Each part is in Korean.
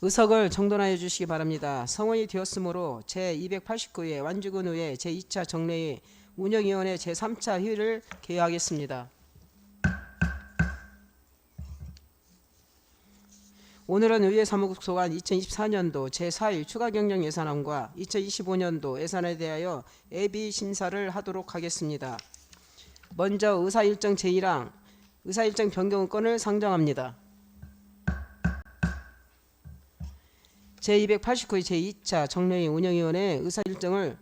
의석을 정돈하여 주시기 바랍니다. 성원이 되었으므로 제289회 완주군 의회 제2차 정례회 운영위원회 제3차 회의를 개회하겠습니다. 오늘은 의회 사무국 소관 2024년도 제4일 추가 경정 예산안과 2025년도 예산에 대하여 예비 심사를 하도록 하겠습니다. 먼저 의사 일정 제1항 의사 일정 변경 건을 상정합니다. 제289회 제2차 정례회 운영위원회 의사 일정을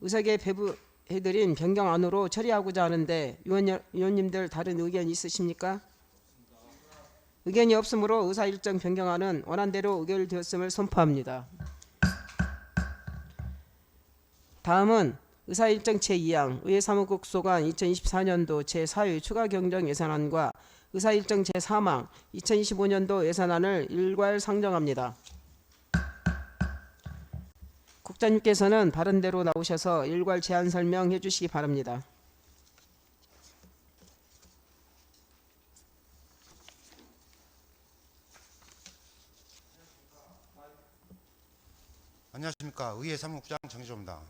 의사계 배부해드린 변경 안으로 처리하고자 하는데 위원, 위원님들 다른 의견 있으십니까? 의견이 없으므로 의사 일정 변경안은 원안대로 의결되었음을 선포합니다. 다음은 의사 일정 제2항 의회 사무국 소관 2024년도 제4회 추가 경정 예산안과 의사 일정 제3항 2025년도 예산안을 일괄 상정합니다. 국장님께서는 바른 대로 나오셔서 일괄 제안 설명해 주시기 바랍니다. 안녕하십니까 의회 사무국장 정지조입니다.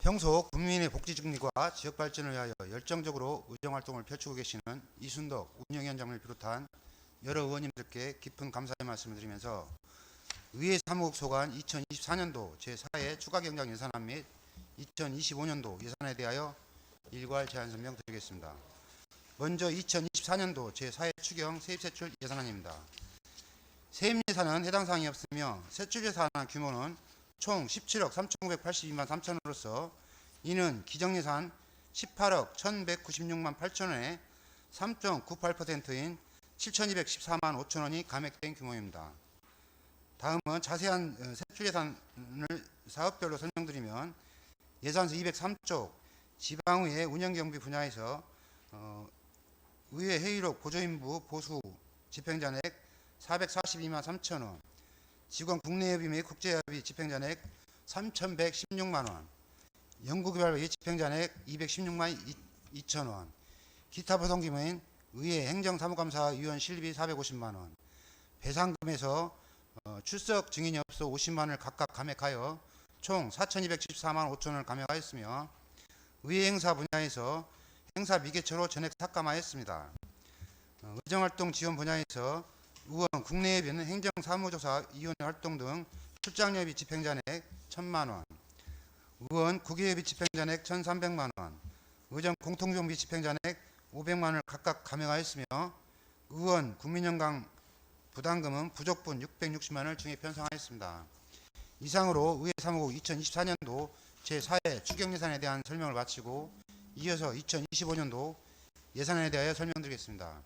평소 국민의 복지 증리과 지역 발전을 위하여 열정적으로 의정 활동을 펼치고 계시는 이순덕 운영위원장을 비롯한 여러 의원님들께 깊은 감사의 말씀을 드리면서 의회 사무국 소관 2024년도 제4회 추가 경정 예산안 및 2025년도 예산에 대하여 일괄 제안 설명 드리겠습니다. 먼저 2024년도 제4회 추경 세입세출 예산안입니다. 세입 예산은 해당 사항이 없으며 세출 예산안 규모는 총 17억 3,982만 3천원으로서 이는 기정 예산 18억 1,196만 8천원에 3.98%인 7,214만 5천 원이 감액된 규모입니다. 다음은 자세한 어, 세출 예산을 사업별로 설명드리면 예산서 203쪽 지방의회 운영경비 분야에서 어, 의회 회의록 보조인부 보수 집행잔액 442만 3천 원, 직원 국내협의 및 국제협의 집행잔액 3,116만 원, 연구개발비 집행잔액 216만 2천 원, 기타 보상금은 의회 행정사무감사위원 실비 450만 원, 배상금에서 어, 출석 증인이 없어 50만 원을 각각 감액하여 총 4,274만 5천 원을 감액하였으며 의회 행사 분야에서 행사 미개처로 전액 삭감하였습니다. 어, 의정활동 지원 분야에서 의원 국내예비는 행정사무조사 위원회 활동 등 출장예비 집행잔액 1천만 원, 의원 국외예비 집행잔액 1,300만 원, 의정 공통정비 집행잔액 500만 원을 각각 감액하였으며 의원 국민연강 부담금은 부족분 660만 원을 증액 편성하였습니다. 이상으로 의회 사무국 2024년도 제4회 추경예산에 대한 설명을 마치고 이어서 2025년도 예산안에 대하여 설명드리겠습니다.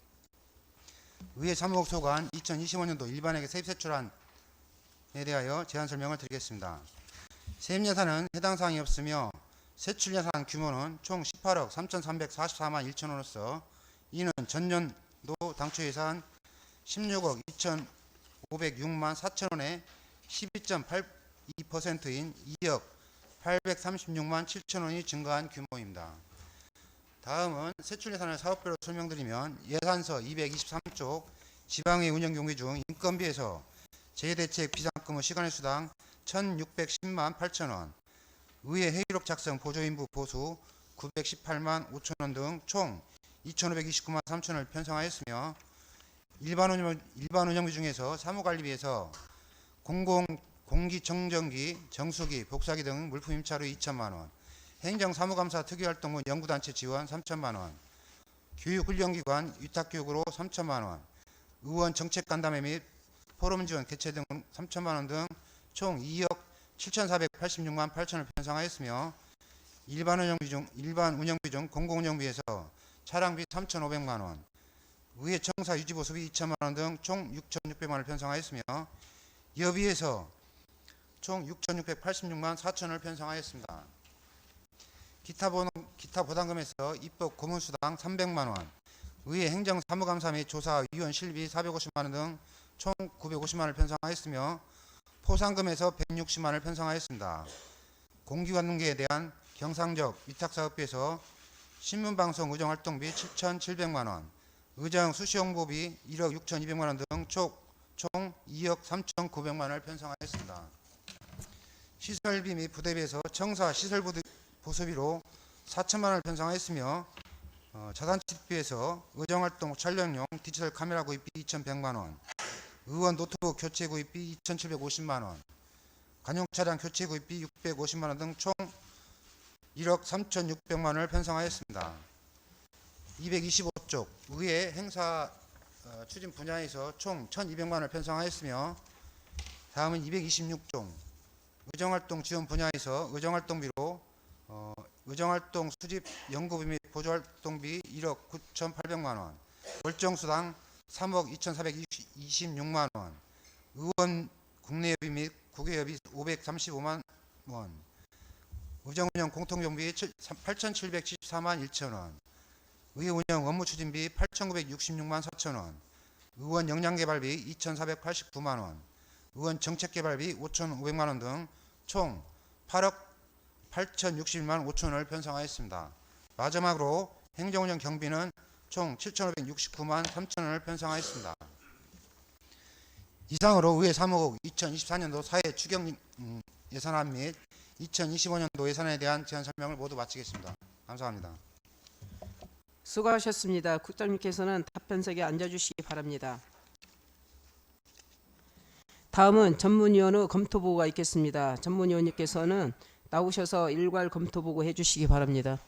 의회 사무국 소관 2025년도 일반회계 세입세출안에 대하여 제안 설명을 드리겠습니다. 세입 예산은 해당 사항이 없으며 세출 예산 규모는 총 18억 3,344만 1천 원으로서 이는 전년도 당초 예산 16억 2,506만 4천 원에 12.82%인 2억 836만 7천 원이 증가한 규모입니다. 다음은 세출 예산을 사업별로 설명드리면 예산서 223쪽 지방의 운영 경비 중 인건비에서 재대책 비상근무 시간의 수당 1,610만 8천 원, 의회 회의록 작성 보조인부 보수 918만 5천 원 등 총 2,529만 3천 원을 편성하였으며 일반 운영 일반 운영비 중에서 사무관리비에서 공공 공기청정기, 정수기, 복사기 등 물품 임차료 2천만 원, 행정사무감사 특유활동부 연구단체 지원 3천만 원, 교육훈련기관 위탁교육으로 3천만 원, 의원 정책간담회 및 포럼 지원 개최 등 3천만 원 등 총 2억 7,486만 8천을 편성하였으며 일반 운영비 중 일반 운영비 중 공공 운영비에서 차량비 3,500만 원, 의회 청사 유지 보수비 2천만 원 등 총 6,600만 원을 편성하였으며 여비에서 총 6,686만 4천을 편성하였습니다. 기타 보 기타 보상금에서 입법 고문수당 300만 원, 의회 행정 사무감사 및 조사 위원 실비 450만 원 등 총 950만 원을 편성하였으며 포상금에서 160만 원을 편성하였습니다. 공기관계에 대한 경상적 위탁사업비에서 신문방송 의정활동비 7,700만 원, 의정 수시 홍보비 1억 6,200만 원 등 총 2억 3,900만 원을 편성하였습니다. 시설비 및 부대비에서 청사 시설 보수비로 4천만 원을 편성하였으며 어, 자산집비에서 의정활동 촬영용 디지털 카메라 구입비 2,100만 원, 의원 노트북 교체 구입비 2,750만 원, 관용 차량 교체 구입비 650만 원 등 총 1억 3,600만 원을 편성하였습니다. 225쪽 의회 행사 어, 추진 분야에서 총 1,200만 원을 편성하였으며 다음은 226종 의정활동 지원 분야에서 의정활동비로 어, 의정활동 수집 연구비 및 보조활동비 1억 9,800만 원, 월정수당 3억 2,426만 원, 의원 국내여비 및 국외여비 535만 원, 의정운영 공통경비 8,774만 1천 원, 의회운영 업무추진비 8,966만 4천 원, 의원 역량개발비 2,489만 원, 의원 정책개발비 5,500만 원 등 총 8억 8,061만 5천 원을 편성하였습니다. 마지막으로 행정운영 경비는 총 7,569만 3천 원을 편성하였습니다. 이상으로 의회 사무국 2024년도 사회 추경 음, 예산안 및 2025년도 예산에 대한 제안 설명을 모두 마치겠습니다. 감사합니다. 수고하셨습니다. 국장님께서는 답변석에 앉아주시기 바랍니다. 다음은 전문위원의 검토보고가 있겠습니다. 전문위원님께서는 나오셔서 일괄 검토보고 해주시기 바랍니다.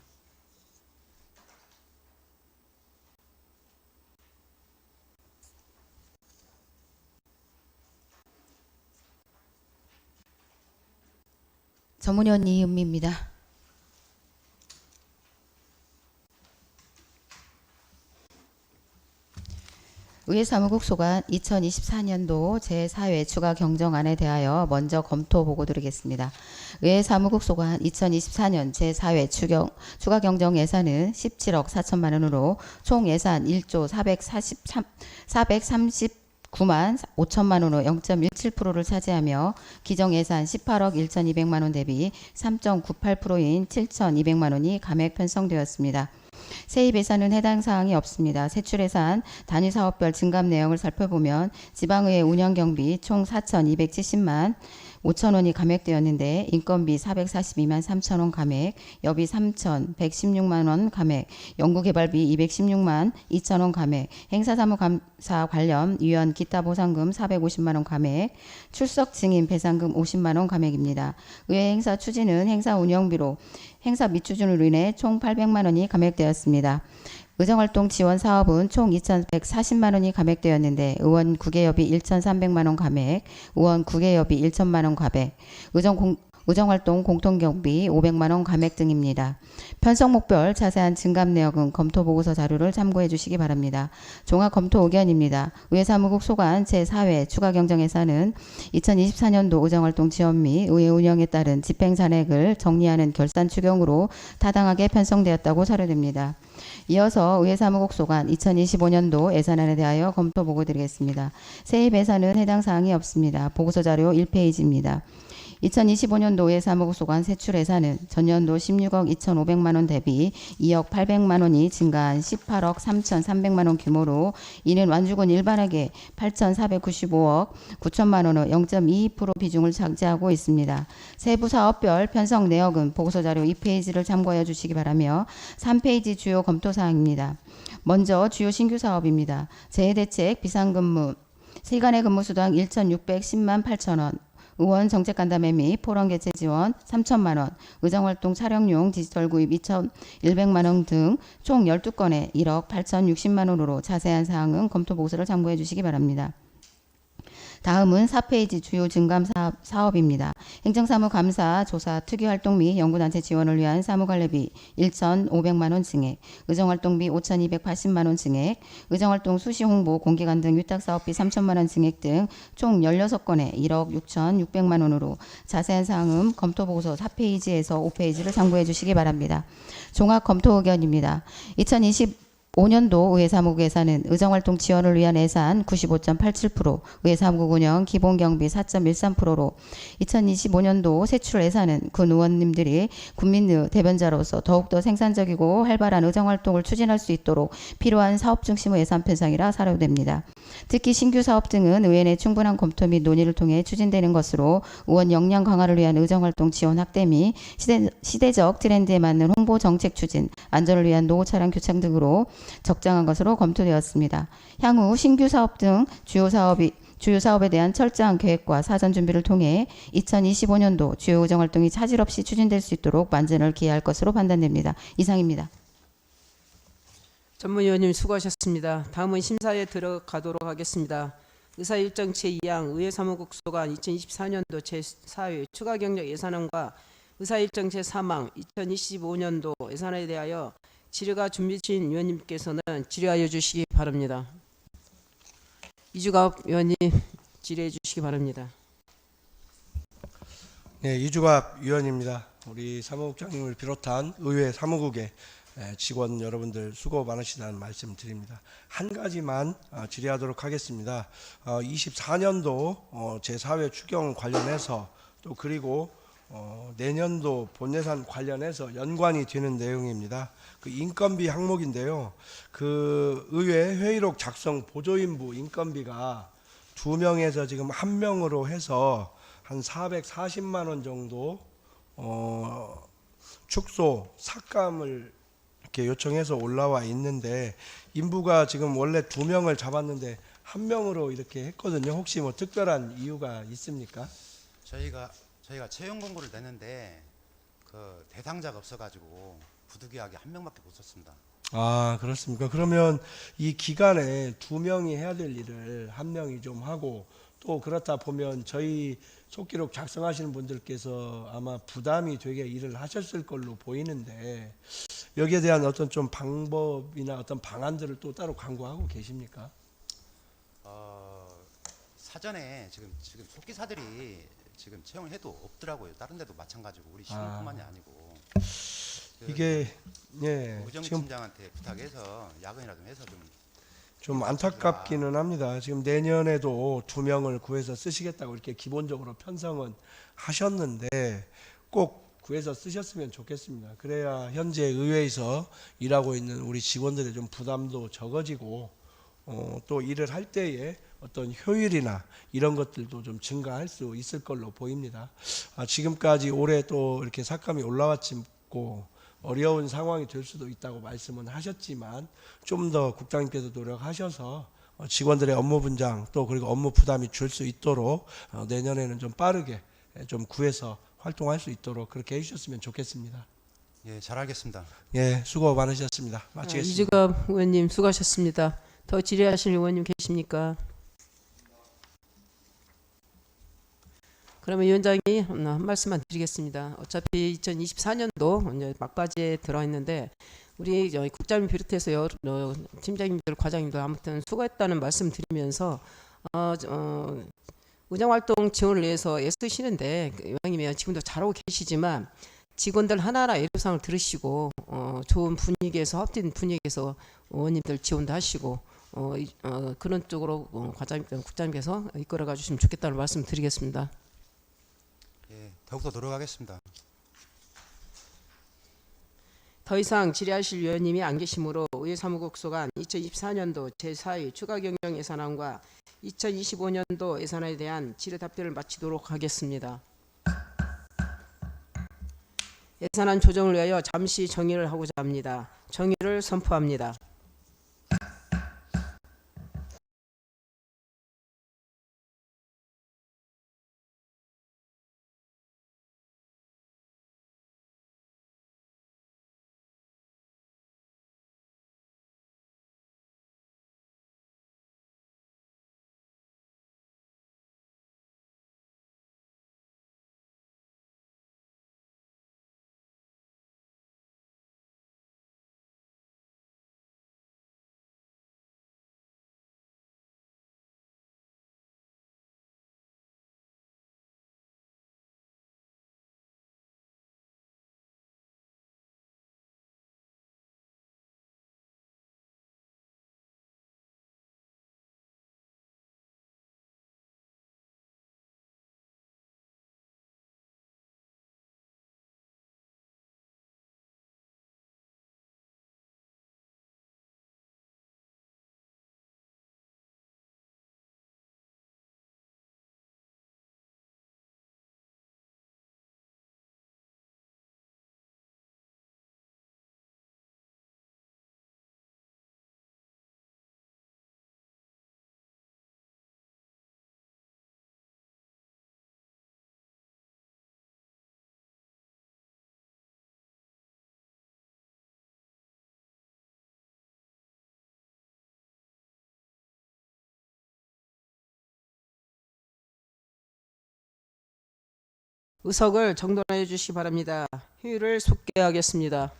전문위원 이은미입니다. 의회 사무국 소관 2024년도 제4회 추가 경정안에 대하여 먼저 검토 보고 드리겠습니다. 의회 사무국 소관 2024년 제4회 추경, 추가 경정 예산은 17억 4천만 원으로 총 예산 1조 443, 439만 5천만 원으로 0.17%를 차지하며 기정 예산 18억 1,200만 원 대비 3.98%인 7,200만 원이 감액 편성되었습니다. 세입 예산은 해당 사항이 없습니다. 세출 예산 단위 사업별 증감 내용을 살펴보면 지방의회 운영 경비 총 4,270만 5천 원이 감액되었는데 인건비 442만 3천 원 감액, 여비 3,116만 원 감액, 연구개발비 216만 2천 원 감액, 행사사무감사 관련 위원 기타 보상금 450만 원 감액, 출석 증인 배상금 50만 원 감액입니다. 의회 행사 추진은 행사 운영비로 행사 미추진으로 인해 총 800만 원이 감액되었습니다. 의정활동 지원 사업은 총 2,140만 원이 감액되었는데 의원 국외여비 1,300만 원 감액, 의원 국외여비 1천만 원 감액, 의정 공, 의정활동 공통경비 500만 원 감액 등입니다. 편성목별 자세한 증감 내역은 검토 보고서 자료를 참고해 주시기 바랍니다. 종합 검토 의견입니다. 의회사무국 소관 제4회 추가 경정 예산은 2024년도 의정활동 지원 및 의회 운영에 따른 집행 잔액을 정리하는 결산 추경으로 타당하게 편성되었다고 사료됩니다. 이어서 의회사무국 소관 2025년도 예산안에 대하여 검토 보고 드리겠습니다. 세입 예산은 해당 사항이 없습니다. 보고서 자료 1페이지입니다. 2025년도 예사무국 소관 세출 예산은 전년도 16억 2,500만 원 대비 2억 800만 원이 증가한 18억 3,300만 원 규모로 이는 완주군 일반에게 8,495억 9천만 원의 0.22% 비중을 차지하고 있습니다. 세부 사업별 편성 내역은 보고서 자료 2페이지를 참고하여 주시기 바라며 3페이지 주요 검토 사항입니다. 먼저 주요 신규 사업입니다. 재해대책 비상근무 시간의 근무 수당 1,610만 8천 원, 의원 정책 간담회 및 포럼 개최 지원 3천만 원, 의정활동 촬영용 디지털 구입 2,100만 원 등 총 12건에 1억 8,060만 원으로 자세한 사항은 검토 보고서를 참고해 주시기 바랍니다. 다음은 4페이지 주요 증감 사업, 사업 입니다. 행정사무 감사, 조사, 특유활동 및 연구단체 지원을 위한 사무관리비 1,500만 원 증액, 의정활동비 5,280만 원 증액, 의정활동 수시 홍보, 공개관 등 위탁사업비 3천만 원 증액 등 총 16건에 1억 6,600만 원으로 자세한 사항은 검토보고서 4페이지에서 5페이지를 참고해 주시기 바랍니다. 종합 검토 의견입니다. 2025 5년도 의회 사무국 예산은 의정활동 지원을 위한 예산 95.87%, 의회 사무국 운영 기본경비 4.13%로 2025년도 세출 예산은 군 의원님들이 국민의 대변자로서 더욱더 생산적이고 활발한 의정활동을 추진할 수 있도록 필요한 사업 중심의 예산 편성이라 사료됩니다. 특히 신규 사업 등은 의회 내 충분한 검토 및 논의를 통해 추진되는 것으로 의원 역량 강화를 위한 의정활동 지원 확대 및 시대, 시대적 트렌드에 맞는 홍보 정책 추진, 안전을 위한 노후 차량 교착 등으로 적정한 것으로 검토되었습니다. 향후 신규 사업 등 주요 사업이 주요 사업에 대한 철저한 계획과 사전 준비를 통해 2025년도 주요 의정 활동이 차질 없이 추진될 수 있도록 만전을 기해할 것으로 판단됩니다. 이상입니다. 전문위원님 수고하셨습니다. 다음은 심사에 들어가도록 하겠습니다. 의사 일정 제2항 의회 사무국 소관 2024년도 제4회 추가 경력 예산안과 의사 일정 제3항 2025년도 예산안에 대하여 질의가 준비신 위원님께서는 질의하여 주시기 바랍니다. 이주갑 위원님 질의해 주시기 바랍니다. 네, 이주갑 위원입니다. 우리 사무국장님을 비롯한 의회 사무국의 에, 직원 여러분들 수고 많으시다는 말씀 드립니다. 한 가지만 어, 질의하도록 하겠습니다. 24년도 제4회 추경 관련해서 또 그리고 어, 내년도 본예산 관련해서 연관이 되는 내용입니다. 그 인건비 항목인데요. 그 의회 회의록 작성 보조인부 인건비가 두 명에서 지금 한 명으로 해서 한 440만 원 정도 어, 축소 삭감을 이렇게 요청해서 올라와 있는데 인부가 지금 원래 두 명을 잡았는데 한 명으로 이렇게 했거든요. 혹시 뭐 특별한 이유가 있습니까? 저희가 저희가 채용 공고를 냈는데 그 대상자가 없어가지고 부득이하게 한 명밖에 못 썼습니다. 아 그렇습니까? 그러면 이 기간에 두 명이 해야 될 일을 한 명이 좀 하고 또 그렇다 보면 저희 속기록 작성하시는 분들께서 아마 부담이 되게 일을 하셨을 걸로 보이는데 여기에 대한 어떤 좀 방법이나 어떤 방안들을 또 따로 강구하고 계십니까? 어, 사전에 지금 지금 속기사들이 지금 채용을 해도 없더라고요. 다른 데도 마찬가지고 우리 시민뿐만이 아니고 그 이게 예 지금 의정팀장한테 부탁해서 야근이라도 해서 좀 좀 안타깝기는 합니다. 지금 내년에도 두 명을 구해서 쓰시겠다고 이렇게 기본적으로 편성은 하셨는데 꼭 구해서 쓰셨으면 좋겠습니다. 그래야 현재 의회에서 일하고 있는 우리 직원들의 좀 부담도 적어지고 어, 또 일을 할 때에 어떤 효율이나 이런 것들도 좀 증가할 수 있을 걸로 보입니다. 아, 지금까지 올해 또 이렇게 삭감이 올라왔고 어려운 상황이 될 수도 있다고 말씀은 하셨지만 좀 더 국장님께서 노력하셔서 어, 직원들의 업무 분장 또 그리고 업무 부담이 줄 수 있도록 어, 내년에는 좀 빠르게 예, 좀 구해서 활동할 수 있도록 그렇게 해주셨으면 좋겠습니다. 예, 잘 알겠습니다. 예, 수고 많으셨습니다. 아, 마치겠습니다. 이주갑 의원님 수고하셨습니다. 더 질의하실 의원님 계십니까? 그러면 위원장이 한 말씀만 드리겠습니다. 어차피 2024년도 이제 막바지에 들어 있는데 우리 국장님 비롯해서 여러 어, 팀장님들, 과장님들 아무튼 수고했다는 말씀 드리면서 어, 어, 의정활동 지원을 위해서 애쓰시는데 그 의원님이 지금도 잘하고 계시지만 직원들 하나하나 애로사항을 들으시고 어, 좋은 분위기에서 합된 분위기에서 의원님들 지원도 하시고 어, 이- 어, 그런 쪽으로 어, 과장님, 국장님께서 이끌어가 주시면 좋겠다는 말씀 드리겠습니다. 예, 더욱더 노력하겠습니다. 더 이상 질의하실 위원님이 안 계시므로 의회 사무국 소관 2024년도 제4회 추가 경영 예산안과 2025년도 예산안에 대한 질의 답변을 마치도록 하겠습니다. 예산안 조정을 위하여 잠시 정의를 하고자 합니다. 정의를 선포합니다. 의석을 정돈해 주시기 바랍니다. 휴일을 속개하겠습니다.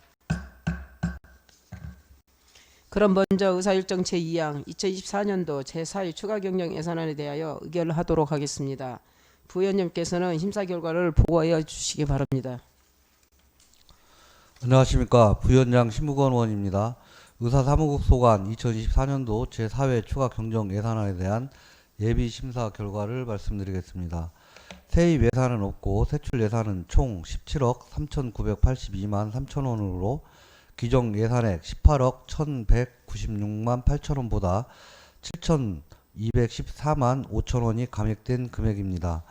그럼 먼저 의사일정 제2항 2024년도 제4회 추가 경정 예산안에 대하여 의결을 하도록 하겠습니다. 부의원님께서는 심사 결과를 보고해 주시기 바랍니다. 안녕하십니까 부위원장 신무건 의원입니다. 의사사무국 소관 2024년도 제4회 추가 경정 예산안에 대한 예비 심사 결과를 말씀드리겠습니다. 세입 예산은 없고 세출 예산은 총 17억 3,982만 3천 원으로 기정 예산액 18억 1,196만 8천 원보다 7,214만 5천 원이 감액된 금액입니다.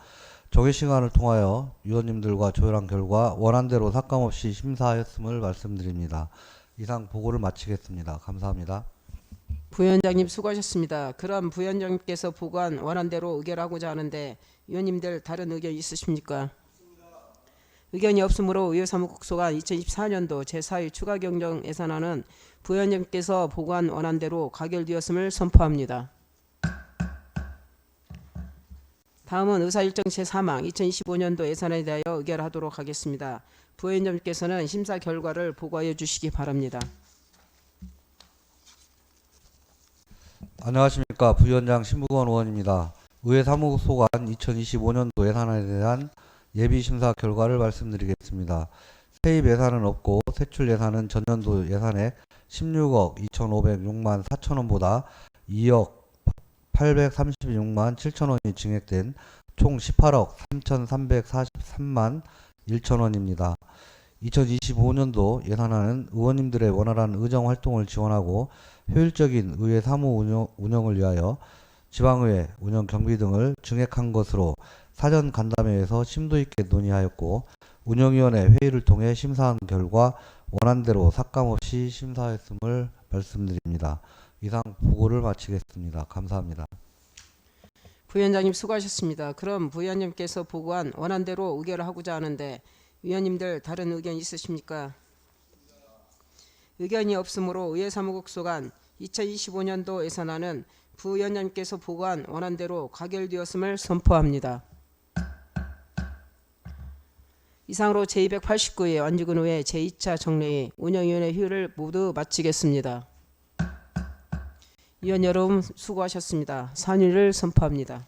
정해 시간을 통하여 위원님들과 조율한 결과 원안대로 삭감 없이 심사하였음을 말씀드립니다. 이상 보고를 마치겠습니다. 감사합니다. 부위원장님 수고하셨습니다. 그럼 부위원장님께서 보고한 원안대로 의결하고자 하는데 위원님들 다른 의견 있으십니까? 의견이 없으므로 의회 사무국 소관 2024년도 제4회 추가 경정 예산안은 부위원장님께서 보고한 원안대로 가결되었음을 선포합니다. 다음은 의사일정 제3항 2025년도 예산에 대하여 의결하도록 하겠습니다. 부위원장님께서는 심사 결과를 보고하여 주시기 바랍니다. 안녕하십니까 부위원장 신부건 의원입니다. 의회 사무국 소관 2025년도 예산안에 대한 예비 심사 결과를 말씀드리겠습니다. 세입 예산은 없고 세출 예산은 전년도 예산액 16억 2,506만 4천 원보다 2억 836만 7천 원이 증액된 총 18억 3,343만 1천 원입니다. 2025년도 예산안은 의원님들의 원활한 의정 활동을 지원하고 효율적인 의회 사무 운영, 운영을 위하여 지방의회 운영 경비 등을 증액한 것으로 사전 간담회에서 심도 있게 논의하였고 운영위원회 회의를 통해 심사한 결과 원안대로 삭감 없이 심사했음을 말씀드립니다. 이상 보고를 마치겠습니다. 감사합니다. 부위원장님 수고하셨습니다. 그럼 부위원님께서 보고한 원안대로 의결을 하고자 하는데 위원님들 다른 의견 있으십니까? 의견이 없으므로 의회 사무국 소관 2025년도 예산안은 부위원장님께서 보고한 원안대로 가결되었음을 선포합니다. 이상으로 제289회 완주군 의회 제2차 정례회 운영위원회 휴일을 모두 마치겠습니다. 위원 여러분 수고하셨습니다. 산의를 선포합니다.